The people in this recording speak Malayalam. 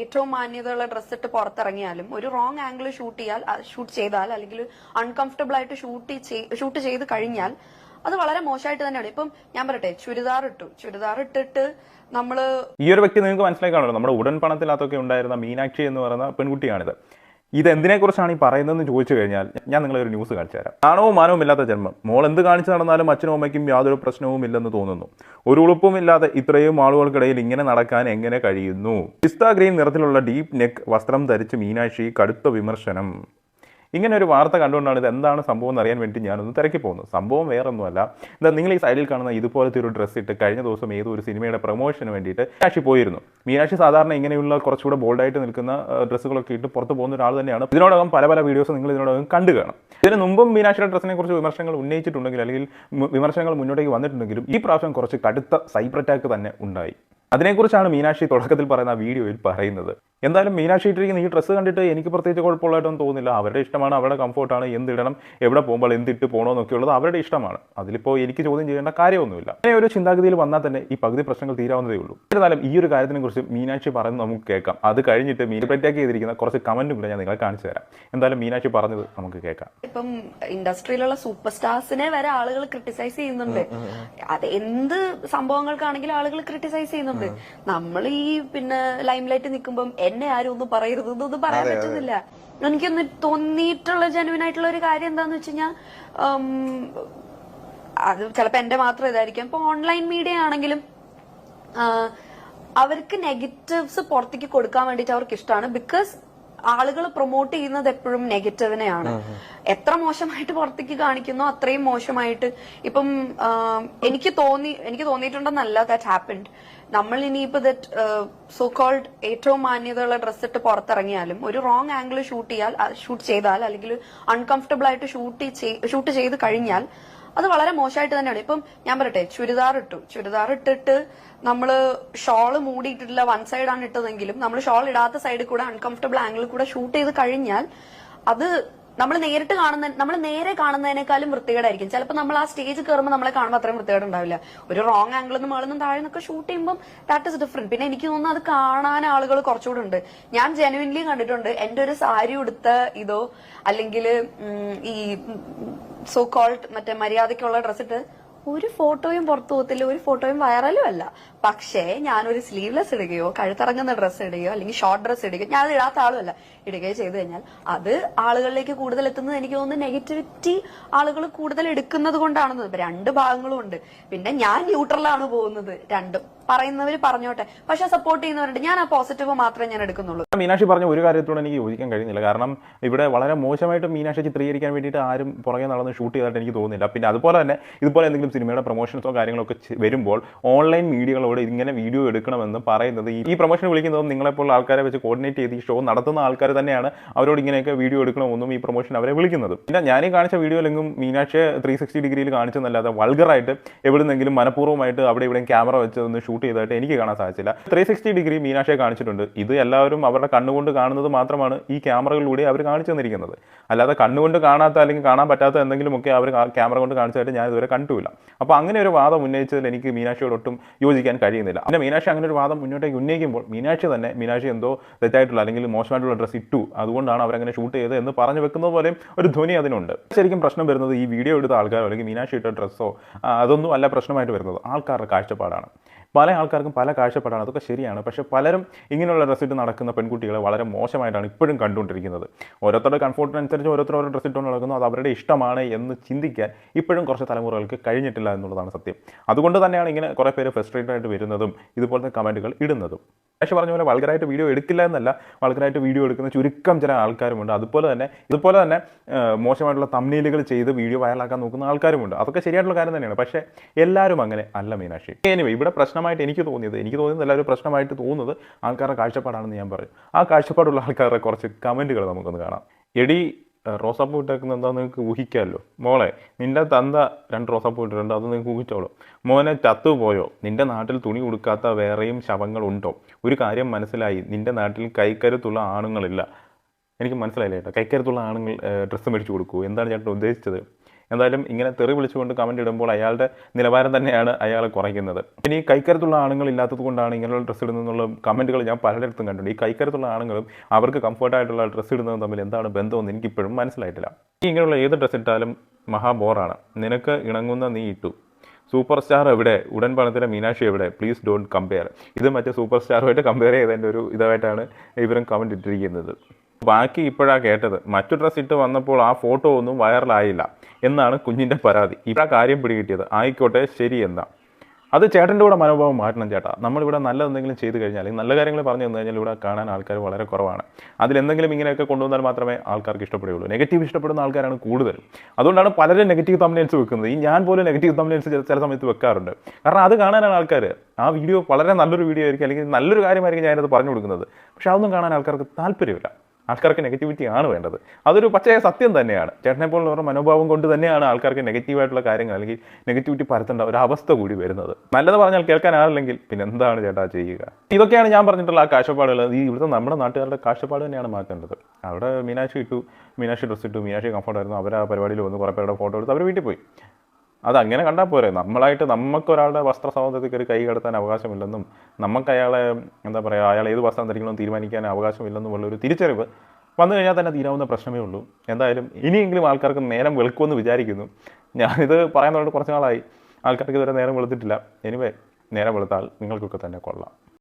ഏറ്റവും മാന്യതയുള്ള ഡ്രസ്സ് ഇട്ട് പുറത്തിറങ്ങിയാലും ഒരു റോങ് ആംഗിൾ ഷൂട്ട് ചെയ്യാൽ ഷൂട്ട് ചെയ്താൽ അല്ലെങ്കിൽ അൺകംഫർട്ടബിൾ ആയിട്ട് ഷൂട്ട് ഷൂട്ട് ചെയ്ത് കഴിഞ്ഞാൽ അത് വളരെ മോശമായിട്ട് തന്നെയാണ്. ഇപ്പം ഞാൻ പറയട്ടെ ചുരിദാർ ഇട്ടു. ചുരിദാർ ഇട്ടിട്ട് നമ്മൾ ഈ ഒരു വ്യക്തി നിങ്ങൾക്ക് മനസ്സിലാക്കാണല്ലോ നമ്മുടെ ഉടൻ പണത്തിനകത്തൊക്കെ ഉണ്ടായിരുന്ന മീനാക്ഷി എന്ന് പറയുന്ന പെൺകുട്ടിയാണിത്. ഇത് എന്തിനെക്കുറിച്ചാണ് ഈ പറയുന്നതെന്ന് ചോദിച്ചു കഴിഞ്ഞാൽ ഞാൻ നിങ്ങളെ ഒരു ന്യൂസ് കാണിച്ചു തരാം. നാണവും മാനവും ഇല്ലാത്ത ജന്മം. മോൾ എന്ത് കാണിച്ചു നടന്നാലും അച്ഛനും അമ്മയ്ക്കും യാതൊരു പ്രശ്നവും ഇല്ലെന്ന് തോന്നുന്നു. ഒരു ഉളുപ്പും ഇല്ലാതെ ഇത്രയും ആളുകൾക്കിടയിൽ ഇങ്ങനെ നടക്കാൻ എങ്ങനെ കഴിയുന്നു? പിസ്ത ഗ്രീൻ നിറത്തിലുള്ള ഡീപ് നെക്ക് വസ്ത്രം ധരിച്ച് മീനാക്ഷി കടുത്ത വിമർശനം. ഇങ്ങനെ ഒരു വാർത്ത കണ്ടുകൊണ്ടാണ് ഇത് എന്താണ് സംഭവം എന്ന് അറിയാൻ വേണ്ടി ഞാനൊന്ന് തിരക്കി പോകുന്നത് സംഭവം വേറെ ഒന്നുമല്ല എന്താ നിങ്ങൾ ഈ സൈഡിൽ കാണുന്ന ഇതുപോലത്തെ ഒരു ഡ്രസ്സ് ഇട്ട് കഴിഞ്ഞ ദിവസം ഏതോ ഒരു സിനിമയുടെ പ്രൊമോഷന് വേണ്ടിയിട്ട് മീനാക്ഷി പോയിരുന്നു. മീനാക്ഷി സാധാരണ ഇങ്ങനെയുള്ള കുറച്ചുകൂടെ ബോൾഡായിട്ട് നിൽക്കുന്ന ഡ്രസ്സുകളൊക്കെ ഇട്ട് പുറത്ത് പോകുന്ന ഒരാൾ തന്നെയാണ്. ഇതിനോടകം പല പല വീഡിയോസ് നിങ്ങൾ ഇതിനോടകം കണ്ടു കാണും. ഇതിന് മുമ്പും മീനാക്ഷിയുടെ ഡ്രസ്സിനെ കുറിച്ച് വിമർശനങ്ങൾ ഉന്നയിച്ചിട്ടുണ്ടെങ്കിൽ അല്ലെങ്കിൽ വിമർശനങ്ങൾ മുന്നോട്ടേക്ക് വന്നിട്ടുണ്ടെങ്കിലും ഈ പ്രാവശ്യം കുറച്ച് കടുത്ത സൈബർ അറ്റാക്ക് തന്നെ ഉണ്ടായി. അതിനെക്കുറിച്ചാണ് മീനാക്ഷി തുടക്കത്തിൽ പറയുന്ന വീഡിയോയിൽ പറയുന്നത്. എന്തായാലും മീനാക്ഷി ഇട്ടിരിക്കുന്ന ഈ ഡ്രസ്സ് കണ്ടിട്ട് എനിക്ക് പ്രത്യേകിച്ച് കുഴപ്പമുള്ളതായിട്ടൊന്നും തോന്നുന്നില്ല. അവരുടെ ഇഷ്ടമാണ് അവരുടെ കംഫോർട്ടാണ് എന്തിടണം എവിടെ പോകുമ്പോൾ എന്തിട്ട് പോകണോ ഉള്ളത് അവരുടെ ഇഷ്ടമാണ്. അതിലിപ്പോൾ എനിക്ക് ചോദ്യം ചെയ്യേണ്ട കാര്യമൊന്നുമില്ല. അങ്ങനെ ഒരു ചിന്താഗതിയിൽ വന്നാൽ തന്നെ ഈ പകുതി പ്രശ്നങ്ങൾ തീരാവുന്നതേ ഉള്ളൂ. എന്നിരുന്നാലും ഈ ഒരു കാര്യത്തിനെ കുറിച്ച് മീനാക്ഷി പറയുന്നത് നമുക്ക് കേൾക്കാം. അത് കഴിഞ്ഞിട്ട് മീൻ അറ്റാക്ക് ചെയ്തിരിക്കുന്ന കുറച്ച് കമന്റും കൂടെ ഞാൻ നിങ്ങളെ കാണിച്ചു തരാം. എന്തായാലും മീനാക്ഷി പറഞ്ഞത് നമുക്ക് കേൾക്കാം. ഇപ്പം ഇൻഡസ്ട്രിയിലുള്ള സൂപ്പർ സ്റ്റാർസിനെ വരെ ആളുകൾ ക്രിട്ടിസൈസ് ചെയ്യുന്നുണ്ട്. അത് എന്ത് സംഭവങ്ങൾക്കാണെങ്കിലും ആളുകൾ ക്രിട്ടിസൈസ് ചെയ്യുന്നുണ്ട്. നമ്മൾ ഈ പിന്നെ ലൈം ലൈറ്റ് നിൽക്കുമ്പം എന്നെ ആരും ഒന്നും പറയരുത് എന്നൊന്നും പറയാൻ പറ്റുന്നില്ല. എനിക്കൊന്ന് തോന്നിയിട്ടുള്ള ജനുവിൻ ആയിട്ടുള്ള ഒരു കാര്യം എന്താന്ന് വെച്ച് കഴിഞ്ഞാൽ അത് ചിലപ്പോ എന്റെ മാത്രം ഇതായിരിക്കും. ഇപ്പൊ ഓൺലൈൻ മീഡിയ ആണെങ്കിലും അവർക്ക് നെഗറ്റീവ്സ് പുറത്തേക്ക് കൊടുക്കാൻ വേണ്ടിയിട്ട് അവർക്ക് ഇഷ്ടമാണ് ബിക്കോസ് ആളുകൾ പ്രൊമോട്ട് ചെയ്യുന്നത് എപ്പോഴും നെഗറ്റീവിനെയാണ്. എത്ര മോശമായിട്ട് പുറത്തേക്ക് കാണിക്കുന്നോ അത്രയും മോശമായിട്ട് ഇപ്പം എനിക്ക് തോന്നി എനിക്ക് തോന്നിയിട്ടുണ്ടെന്നല്ല ദാറ്റ് ഹാപ്പൻഡ് നമ്മൾ ഇനിയിപ്പോ ദറ്റ് സോ കോൾഡ് ഏറ്റവും മാന്യതയുള്ള ഡ്രസ്സ് ഇട്ട് പുറത്തിറങ്ങിയാലും ഒരു റോങ് ആംഗിൾ ഷൂട്ട് ചെയ്യാൽ ഷൂട്ട് ചെയ്താൽ അല്ലെങ്കിൽ അൺകംഫർട്ടബിൾ ആയിട്ട് ഷൂട്ട് ഷൂട്ട് ചെയ്ത് കഴിഞ്ഞാൽ അത് വളരെ മോശമായിട്ട് തന്നെയാണ് ഇപ്പം ഞാൻ പറയട്ടെ ചുരിദാർ ഇട്ടു. ചുരിദാർ ഇട്ടിട്ട് നമ്മൾ ഷോൾ മൂടിയിട്ടിട്ടില്ല വൺ സൈഡാണ് ഇട്ടതെങ്കിലും നമ്മൾ ഷോൾ ഇടാത്ത സൈഡിൽ കൂടെ അൺകംഫർട്ടബിൾ ആംഗിളിൽ കൂടെ ഷൂട്ട് ചെയ്ത് കഴിഞ്ഞാൽ അത് നമ്മൾ നേരിട്ട് കാണുന്ന നമ്മൾ നേരെ കാണുന്നതിനേക്കാളും വൃത്തികേടായിരിക്കും. ചിലപ്പോൾ നമ്മൾ ആ സ്റ്റേജ് കയറുമ്പോൾ നമ്മളെ കാണുമ്പോൾ അത്രയും വൃത്തികേട് ഉണ്ടാവില്ല. ഒരു റോങ് ആംഗിളിൽ നിന്ന് മേളിൽ നിന്ന് താഴെ നിന്നൊക്കെ ഷൂട്ട് ചെയ്യുമ്പോൾ ദാറ്റ് ഇസ് ഡിഫറെന്റ് പിന്നെ എനിക്ക് തോന്നുന്നു അത് കാണാൻ ആളുകൾ കുറച്ചുകൂടെ ഉണ്ട്. ഞാൻ ജെനുവിൻലി കണ്ടിട്ടുണ്ട് എന്റെ ഒരു സാരി ഉടുത്ത ഇതോ അല്ലെങ്കിൽ ഈ സോ കോൾഡ് മറ്റേ മര്യാദയ്ക്കുള്ള ഡ്രസ് ഇട്ട് ഒരു ഫോട്ടോയും പുറത്തു പോകത്തില്ല ഒരു ഫോട്ടോയും വൈറലും അല്ല. പക്ഷേ ഞാനൊരു സ്ലീവ്ലെസ് ഇടുകയോ കഴുത്തിറങ്ങുന്ന ഡ്രസ്സ് ഇടുകയോ അല്ലെങ്കിൽ ഷോർട്ട് ഡ്രസ്സ് ഇടുകയോ ഞാൻ ഇടാത്ത ആളുമല്ല. ഇടുകയോ ചെയ്തു കഴിഞ്ഞാൽ അത് ആളുകളിലേക്ക് കൂടുതൽ എത്തുന്നത് എനിക്ക് തോന്നുന്നു നെഗറ്റിവിറ്റി ആളുകൾ കൂടുതൽ എടുക്കുന്നത് കൊണ്ടാണെന്ന് രണ്ട് ഭാഗങ്ങളും ഉണ്ട്. പിന്നെ ഞാൻ ന്യൂട്രലാണ് പോകുന്നത് രണ്ടും. പറയുന്നവർ പറഞ്ഞോട്ടെ. പക്ഷെ സപ്പോർട്ട് ചെയ്യുന്നവരുണ്ട്. ഞാൻ ആ പോസിറ്റീവ് മാത്രമേ ഞാൻ എടുക്കുന്നുള്ളൂ. മീനാക്ഷി പറഞ്ഞ ഒരു കാര്യത്തോട് എനിക്ക് യോജിക്കാൻ കഴിയുന്നില്ല. കാരണം ഇവിടെ വളരെ മോശമായിട്ട് മീനാക്ഷി ചിത്രീകരിക്കാൻ വേണ്ടിയിട്ട് ആരും പുറകെ നടന്ന് ഷൂട്ട് ചെയ്തായിട്ട് എനിക്ക് തോന്നുന്നില്ല. പിന്നെ അതുപോലെ തന്നെ ഇതുപോലെ എന്തെങ്കിലും സിനിമയുടെ പ്രൊമോഷൻസോ കാര്യങ്ങളൊക്കെ വരുമ്പോൾ ഓൺലൈൻ മീഡിയകളോട് ഇങ്ങനെ വീഡിയോ എടുക്കണമെന്ന് പറയുന്നത് ഈ- പ്രൊമോഷൻ വിളിക്കുന്നതും നിങ്ങളെപ്പോലുള്ള ആൾക്കാരെ വെച്ച് കോർഡിനേറ്റ് ചെയ്ത് ഈ ഷോ നടത്തുന്ന ആൾക്കാർ തന്നെയാണ് അവരോട് ഇങ്ങനെയൊക്കെ വീഡിയോ എടുക്കണമെന്നും ഈ പ്രൊമോഷൻ അവരെ വിളിക്കുന്നത്. പിന്നെ ഞാൻ ഈ കാണിച്ച വീഡിയോയിലെങ്കിലും മീനാക്ഷി ത്രീ സിക്സ്റ്റി ഡിഗ്രിയിൽ കാണിച്ചെന്നല്ലാതെ വൾഗറായിട്ട് എവിടുന്നെങ്കിലും മനഃപൂർവമായിട്ട് അവിടെ ഇവിടെയും ക്യാമറ വെച്ച് ഒന്ന് ഷൂട്ട് ചെയ്തതായിട്ട് എനിക്ക് കാണാൻ സാധിച്ചില്ല. ത്രീ സിക്സ്റ്റി ഡിഗ്രി മീനാക്ഷയെ കാണിച്ചിട്ടുണ്ട്. ഇത് എല്ലാവരും അവരുടെ കണ്ണുകൊണ്ട് കാണുന്നത് മാത്രമാണ് ഈ ക്യാമറകളിലൂടെ അവർ കാണിച്ചു തന്നിരിക്കുന്നത്. അല്ലാതെ കണ്ണുകൊണ്ട് കാണാത്ത അല്ലെങ്കിൽ കാണാൻ പറ്റാത്ത എന്തെങ്കിലുമൊക്കെ അവർ ക്യാമറ കൊണ്ട് കാണിച്ചതായിട്ട് ഞാൻ ഇതുവരെ കണ്ടിട്ടില്ല. അപ്പോൾ അങ്ങനെ ഒരു വാദം ഉന്നയിച്ചതിൽ എനിക്ക് മീനാക്ഷിയോട് ഒട്ടും യോജിക്കാൻ കഴിയുന്നില്ല. പിന്നെ മീനാക്ഷി അങ്ങനെ ഒരു വാദം മുന്നോട്ടേക്ക് ഉന്നയിക്കുമ്പോൾ മീനാക്ഷി തന്നെ മീനാക്ഷി എന്തോ തെറ്റായിട്ടുള്ള അല്ലെങ്കിൽ മോശമായിട്ടുള്ള ഡ്രസ്സ് ഇട്ടു. അതുകൊണ്ടാണ് അവരങ്ങനെ ഷൂട്ട് ചെയ്തത് എന്ന് പറഞ്ഞു വെക്കുന്നത് പോലെയും ഒരു ധ്വനി അതിനുണ്ട്. ശരിക്കും പ്രശ്നം വരുന്നത് ഈ വീഡിയോ എടുത്ത ആൾക്കാരോ അല്ലെങ്കിൽ മീനാക്ഷി ഇട്ട ഡ്രസ്സോ അതൊന്നും അല്ല പ്രശ്നമായിട്ട് വരുന്നത്. ആൾക്കാരുടെ കാഴ്ചപ്പാടാണ്. പല ആൾക്കാർക്കും പല കാഴ്ചപ്പാടാണ്. അതൊക്കെ ശരിയാണ്. പക്ഷേ പലരും ഇങ്ങനെയുള്ള ഡ്രസ്സ് ഇട്ട് നടക്കുന്ന പെൺകുട്ടികളെ വളരെ മോശമായിട്ടാണ് ഇപ്പോഴും കണ്ടുകൊണ്ടിരിക്കുന്നത്. ഓരോരുത്തരുടെ കംഫോർട്ടിനനുസരിച്ച് ഓരോരുത്തർ ഓരോ ഡ്രസ്സ് ഇട്ടുകൊണ്ട് നടക്കുന്നു. അത് അവരുടെ ഇഷ്ടമാണ് എന്ന് ചിന്തിക്കാൻ ഇപ്പോഴും കുറച്ച് തലമുറകൾക്ക് കഴിഞ്ഞിട്ടില്ല എന്നുള്ളതാണ് സത്യം. അതുകൊണ്ട് തന്നെയാണ് ഇങ്ങനെ കുറേ പേര് ഫ്രസ്ട്രേറ്റഡ് ആയിട്ട് വരുന്നതും ഇതുപോലത്തെ കമന്റുകൾ ഇടുന്നതും. പക്ഷേ പറഞ്ഞ പോലെ വൾഗറായിട്ട് വീഡിയോ എടുക്കില്ല എന്നല്ല. വൾഗറായിട്ട് വീഡിയോ എടുക്കുന്ന ചുരുക്കം ചില ആൾക്കാരുമുണ്ട്. അതുപോലെ തന്നെ ഇതുപോലെ തന്നെ മോശമായിട്ടുള്ള തമ്മീലുകൾ ചെയ്ത് വീഡിയോ വയലാക്കാൻ നോക്കുന്ന ആൾക്കാരുമുണ്ട്. അതൊക്കെ ശരിയായിട്ടുള്ള കാര്യം തന്നെയാണ്. പക്ഷേ എല്ലാവരും അങ്ങനെ അല്ല മീനാക്ഷി. എനിവേ ഇവിടെ പ്രശ്നമായിട്ട് എനിക്ക് തോന്നിയത് എനിക്ക് തോന്നിയത് എല്ലാവരും പ്രശ്നമായിട്ട് തോന്നുന്നത് ആൾക്കാരുടെ കാഴ്ചപ്പാടാണെന്ന് ഞാൻ പറയും. ആ കാഴ്ചപ്പാടുള്ള ആൾക്കാരുടെ കുറച്ച് കമന്റുകൾ നമുക്കൊന്ന് കാണാം. എടി റോസാപ്പൂ ഇട്ടേക്കുന്നത് എന്താ നിങ്ങൾക്ക് ഊഹിക്കാമല്ലോ. മോളെ നിന്റെ തന്ത രണ്ട് റോസാപ്പൂ ഇട്ടിട്ടുണ്ട് അത് നിങ്ങൾക്ക് ഊഹിച്ചോളൂ. മോനെ ചത്തുപോയോ നിന്റെ നാട്ടിൽ തുണി കൊടുക്കാത്ത വേറെയും ശവങ്ങളുണ്ടോ? ഒരു കാര്യം മനസ്സിലായി നിന്റെ നാട്ടിൽ കൈക്കരുത്തുള്ള ആണുങ്ങളില്ല. എനിക്ക് മനസ്സിലായില്ല ചേട്ടാ കൈക്കരുത്തുള്ള ആണുങ്ങൾ ഡ്രസ്സ് മേടിച്ച് കൊടുക്കൂ. എന്താണ് ചേട്ടൻ ഉദ്ദേശിച്ചത്? എന്തായാലും ഇങ്ങനെ തെറി വിളിച്ചുകൊണ്ട് കമന്റ് ഇടുമ്പോൾ അയാളുടെ നിലവാരം തന്നെയാണ് അയാൾ കുറയ്ക്കുന്നത്. ഇനി കൈക്കരുത്തുള്ള ആണുങ്ങൾ ഇല്ലാത്തത് കൊണ്ടാണ് ഇങ്ങനെയുള്ള ഡ്രസ്സ് ഇടുന്നതെന്നുള്ള കമന്റുകൾ ഞാൻ പലയിടത്തും കണ്ടിട്ടുണ്ട്. ഈ കൈക്കരുത്തുള്ള ആണുങ്ങളും അവർക്ക് കംഫർട്ടായിട്ടുള്ള ഡ്രസ്സ് ഇടുന്നതും തമ്മിൽ എന്താണ് ബന്ധമെന്ന് എനിക്കിപ്പോഴും മനസ്സിലായിട്ടില്ല. ഇങ്ങനെയുള്ള ഏത് ഡ്രസ്സ് ഇട്ടാലും മഹാബോറാണ് നിനക്ക് ഇണങ്ങുന്ന നീ ഇട്ടു. സൂപ്പർ സ്റ്റാർ എവിടെ? ഉടൻ പണത്തിലെ മീനാക്ഷി എവിടെ? പ്ലീസ് ഡോണ്ട് കമ്പയർ ഇത് മറ്റേ സൂപ്പർ സ്റ്റാറുമായിട്ട് കമ്പയർ ചെയ്തതിന്റെ ഒരു ഇതായിട്ടാണ് ഇവരും കമന്റ് ഇട്ടിരിക്കുന്നത്. ബാക്കി ഇപ്പോഴാണ് കേട്ടത്. മറ്റു ഡ്രസ്സ് ഇട്ട് വന്നപ്പോൾ ആ ഫോട്ടോ ഒന്നും വൈറലായില്ല എന്നാണ് കുഞ്ഞിന്റെ പരാതി. ഇപ്പോഴാ കാര്യം പിടികിട്ടിയത്. ആയിക്കോട്ടെ ശരി എന്താ അത് ചേട്ടന്റെ കൂടെ മനോഭാവം മാറ്റണം ചേട്ടാ. നമ്മളിവിടെ നല്ല എന്തെങ്കിലും ചെയ്തു കഴിഞ്ഞാൽ അല്ലെങ്കിൽ നല്ല കാര്യങ്ങൾ പറഞ്ഞു തന്നു കഴിഞ്ഞാൽ ഇവിടെ കാണാൻ ആൾക്കാർ വളരെ കുറവാണ്. അതിലെന്തെങ്കിലും ഇങ്ങനെയൊക്കെ കൊണ്ടുവന്നാൽ മാത്രമേ ആൾക്കാർക്ക് ഇഷ്ടപ്പെടുകയുള്ളൂ. നെഗറ്റീവ് ഇഷ്ടപ്പെടുന്ന ആൾക്കാരാണ് കൂടുതൽ അതുകൊണ്ടാണ് പലരും നെഗറ്റീവ് തമ്മിൽസ് വെക്കുന്നത്. ഈ ഞാൻ പോലും നെഗറ്റീവ് തമ്മിൽസ് ചില സമയത്ത് വെക്കാറുണ്ട്. കാരണം അത് കാണാനാണ് ആൾക്കാർ ആ വീഡിയോ വളരെ നല്ലൊരു വീഡിയോ ആയിരിക്കും. അല്ലെങ്കിൽ നല്ലൊരു കാര്യമായിരിക്കും ഞാനത് പറഞ്ഞു കൊടുക്കുന്നത്. പക്ഷേ അതൊന്നും കാണാൻ ആൾക്കാർക്ക് താല്പര്യമില്ല. ആൾക്കാർക്ക് നെഗറ്റിവിറ്റി ആണ് വേണ്ടത്. അതൊരു പച്ചയായ സത്യം തന്നെയാണ്. ചേട്ടനെ പോലുള്ളവരുടെ മനോഭാവം കൊണ്ട് തന്നെയാണ് ആൾക്കാർക്ക് നെഗറ്റീവായിട്ടുള്ള കാര്യങ്ങൾ അല്ലെങ്കിൽ നെഗറ്റിവിറ്റി പരത്തേണ്ട ഒരു അവസ്ഥ കൂടി വരുന്നത്. നല്ലത് പറഞ്ഞാൽ കേൾക്കാൻ ആളില്ലെങ്കിൽ പിന്നെ എന്താണ് ചേട്ടാ ചെയ്യുക? ഇതൊക്കെയാണ് ഞാൻ പറഞ്ഞിട്ടുള്ള ആ കാഴ്ചപ്പാടുകൾ. ഈ ഇവിടുത്തെ നമ്മുടെ നാട്ടുകാരുടെ കാഴ്ചപ്പാട് തന്നെയാണ് മാറ്റേണ്ടത്. അവിടെ മീനാക്ഷി ഇട്ടു മീനാക്ഷി ഡ്രസ്സ് ഇട്ടു മീനാക്ഷി കംഫർട്ടായിരുന്നു അവർ ആ പരിപാടിയിൽ വന്ന് കുറേ പേരുടെ ഫോട്ടോ എടുത്ത് അവർ വീട്ടിൽ പോയി. അത് അങ്ങനെ കണ്ടാൽ പോരെ. നമ്മളായിട്ട് നമുക്കൊരാളുടെ വസ്ത്ര സ്വാതന്ത്ര്യത്തിൽ ഒരു കൈ കടത്താൻ അവകാശമില്ലെന്നും നമുക്ക് അയാളെ എന്താ പറയുക അയാൾ ഏത് വസ്ത്രം ധരിക്കണമെന്ന് തീരുമാനിക്കാൻ അവകാശമില്ലെന്നും ഉള്ള ഒരു തിരിച്ചറിവ് വന്നു കഴിഞ്ഞാൽ തന്നെ തീരാവുന്ന പ്രശ്നമേ ഉള്ളൂ. എന്തായാലും ഇനിയെങ്കിലും ആൾക്കാർക്ക് നേരം വെളുക്കുമെന്ന് വിചാരിക്കുന്നു. ഞാനിത് പറയാൻ തുടങ്ങിയിട്ട് കുറച്ച് നാളായി. ആൾക്കാർക്ക് ഇതുവരെ നേരം വെളുത്തിട്ടില്ല. എനിവേ നേരം വെളുത്താൽ നിങ്ങൾക്കൊക്കെ തന്നെ കൊള്ളാം.